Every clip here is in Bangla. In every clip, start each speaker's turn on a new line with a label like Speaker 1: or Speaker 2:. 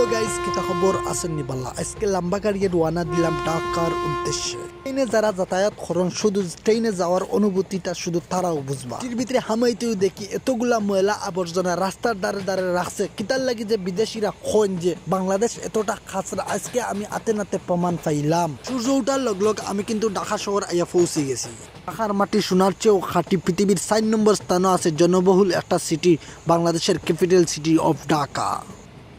Speaker 1: হ্যালো গাইস কিতা খবর? আছেন নিবাল্লা আজকে লম্বা গাড়িয়ে রওনা দিলাম ঢাকার উদ্দেশ্যে। ট্রেনে যারা যাতায়াত করেন, শুধু ট্রেনে যাওয়ার অনুভূতিটা শুধু তারাও বুঝবা। এর ভিতরে হামাইতেও দেখি, এতগুলা ময়লা আবর্জনা রাস্তার দ্বারে দ্বারে রাখছে। কিতার লাগি যে বিদেশিরা খোঁজ যে, বাংলাদেশ এতটা খাসরা আজকে আমি আতে নাতে প্রমাণ পাইলাম। সূর্য উঠার লগ লগ আমি কিন্তু ঢাকা শহর আইয়া পৌঁছে গেছি। ঢাকার মাটি সোনার চেয়েও খাঁটি পৃথিবীর চার নম্বর স্থানও আছে জনবহুল একটা সিটি বাংলাদেশের ক্যাপিটাল সিটি অফ ঢাকা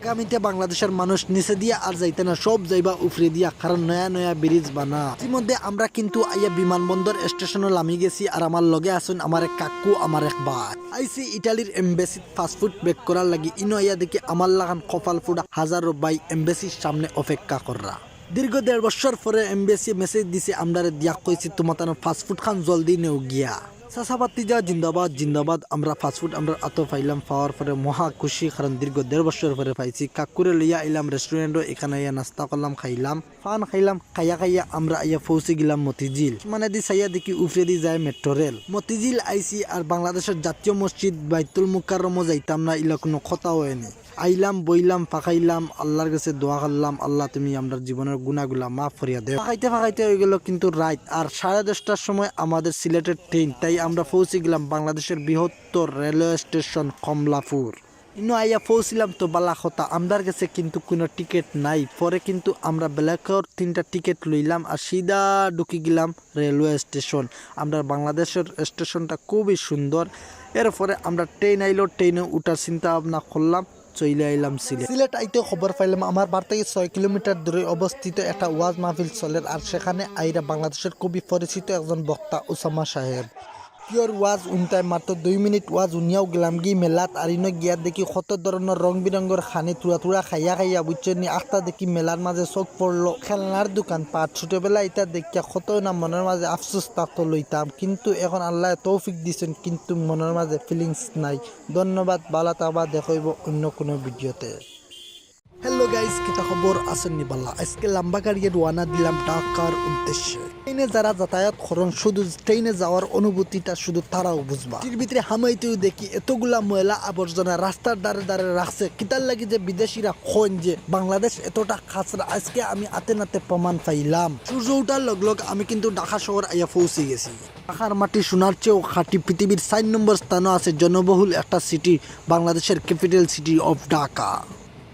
Speaker 1: আগামীতে বাংলাদেশের মানুষ নিচে দিয়া আর যাইতে না, সব যাইবা উফরে দিয়া, কারণ নয়া নয়া ব্রিজ বানা। ইতিমধ্যে আমরা কিন্তু আইয়া বিমানবন্দর স্টেশনে নামি গেছি আর আমার লগে আছেন আমার এক কাকু, আমার এক বাই আইসি ইটালির এম্বাসিত ফাস্টফুড বেক করার লাগি, ইনো আইয়া দেখি আমার লাগান কপাল ফুডা হাজার বাই এম্বাসির সামনে অপেক্ষা কররা। দীর্ঘ দেড় বছর পরে এমবিএসি মেসেজ দিছে আমরা দিয়া কইছি, তোমার তানো ফাস্টফুড খান জলদি নেও গিয়া। যা জিন্দাবাদ জিন্দাবাদ, আমরা ফাস্টফুড আমরা আত পাইলাম পাওয়ার পরে মহা খুশি, কারণ দীর্ঘ দেড় বছর পরে পাইছি। কাকুরে লইয়া আইলাম রেস্টুরেন্টও এখানে আইয়া নাস্তা করলাম, খাইলাম। ফান খাইলাম, খাইয়া খাইয়া আমরা আইয়া পৌঁছে গেলাম মতিঝিল। মানে দি সাইয়া দেখি উফরে দি যায় মেট্রো রেল মতিঝিল আইসি আর বাংলাদেশের জাতীয় মসজিদ বাইতুল মুকাররমও যাইতাম না, ইলা কোনো কথা হয়নি আইলাম, বইলাম, ফাঁকাইলাম, আল্লাহর কাছে দোয়া করলাম, আল্লাহ তুমি আমরা জীবনের গুণাগুলা মাফ করিয়া দেও। ফাঁকাইতে ফাঁকাইতে হয়ে গেল কিন্তু রাত, আর সাড়ে দশটার সময় আমাদের সিলেটের ট্রেন তাই আমরা পৌঁছে গেলাম বাংলাদেশের বৃহত্তর রেলওয়ে স্টেশন কমলাপুর। ইনো আইয়া পৌঁছিলাম তো বালাখতা, আমদার কাছে কিন্তু কোনো টিকিট নাই। পরে কিন্তু আমরা ব্ল্যাকর তিনটা টিকিট লইলাম আর সিধা ঢুকি গেলাম রেলওয়ে স্টেশন। আমরা বাংলাদেশের স্টেশনটা খুবই সুন্দর। এরপরে আমরা ট্রেন আইলো, ট্রেনে উঠার চিন্তা ভাবনা করলাম চলে আইলাম সিলেট। সিলেট আইতে খবর পাইলাম, আমার বাড়ি থেকে ছয় কিলোমিটার দূরে অবস্থিত একটা ওয়াজ মাহফিল চলে আর সেখানে আইরা বাংলাদেশের খুবই পরিচিত একজন বক্তা ওসামা সাহেব। পিওর ওয়াজ উনতায় মাত্র দুই মিনিট ওয়াজ উনিয়াও গেলাম গি মেলাত আর ইনো গিয়া দেখি কত ধরনের রং বিরঙ্গর খানি তুরা তুরা খাইয়া খাইয়া বুঝছেন নি আখটা দেখি মেলার মাঝে চোখ পড়ল খেলনার দোকান, পাট ছোটবেলা এটা দেখিয়া কত না মনের মাঝে আফসোস থাকতো লইতাম কিন্তু এখন আল্লাহ তৌফিক দিছেন, কিন্তু মনের মাঝে ফিলিংস নাই। ধন্যবাদ, বালা তাবা দেখাইব অন্য কোনো ভিডিওতে হ্যালো গাইস কিতা খবর আছেন নিবাল্লা আজকে লম্বা গাড়িয়ে রওনা দিলাম ঢাকার উদ্দেশ্যে। ট্রেনে যারা যাতায়াত করেন, শুধু ট্রেনে যাওয়ার অনুভূতিটা শুধু তারাও বুঝবা। এর ভিতরে হামাইতেও দেখি, এতগুলা ময়লা আবর্জনা রাস্তার দ্বারে দ্বারে রাখছে। কিতার লাগি যে বিদেশিরা খোঁজ যে, বাংলাদেশ এতটা খাসরা, আজকে আমি আতে নাতে প্রমাণ পাইলাম। সূর্য উঠার লগ লগ আমি কিন্তু ঢাকা শহর আইয়া পৌঁছে গেছি। ঢাকার মাটি সোনার চেয়েও খাঁটি পৃথিবীর চার নম্বর স্থানও আছে জনবহুল একটা সিটি বাংলাদেশের ক্যাপিটাল সিটি অফ ঢাকা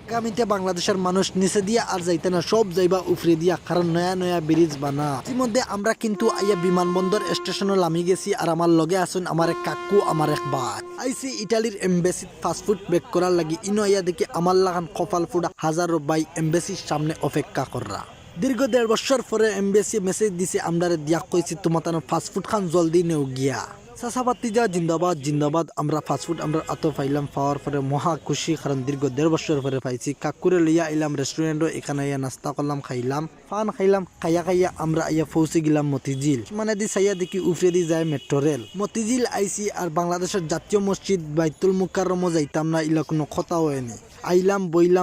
Speaker 1: আগামীতে বাংলাদেশের মানুষ নিচে দিয়া আর যাইতে না, সব যাইবা উফরে দিয়া, কারণ নয়া নয়া ব্রিজ বানা। ইতিমধ্যে আমরা কিন্তু আইয়া বিমানবন্দর স্টেশনে নামি গেছি আর আমার লগে আছেন আমার এক কাকু, আমার এক বাই আইসি ইটালির এম্বাসিত ফাস্টফুড বেক করার লাগি, ইনো আইয়া দেখি আমার লাগান কপাল ফুডা হাজার বাই এম্বাসির সামনে অপেক্ষা কররা। দীর্ঘ দেড় বছর পরে এমবিএসি মেসেজ দিছে আমরা দিয়া কইছি, তোমার তানো ফাস্টফুড খান জলদি নেও গিয়া। যা জিন্দাবাদ জিন্দাবাদ। আমরা ফাস্টফুড আমরা আত পাইলাম পাওয়ার পরে মহা খুশি, কারণ দীর্ঘ দেড় বছর পরে পাইছি। কাকুরে লইয়া আইলাম রেস্টুরেন্টও এখানে আইয়া নাস্তা করলাম, খাইলাম। ফান খাইলাম, খাইয়া খাইয়া আমরা আইয়া পৌঁছে গেলাম মতিঝিল। মানে দি সাইয়া দেখি উফরে দি যায় মেট্রো রেল মতিঝিল আইসি আর বাংলাদেশের জাতীয় মসজিদ বাইতুল মুকাররমও যাইতাম না, ইলা কোনো কথা হয়নি আইলাম, বইলাম।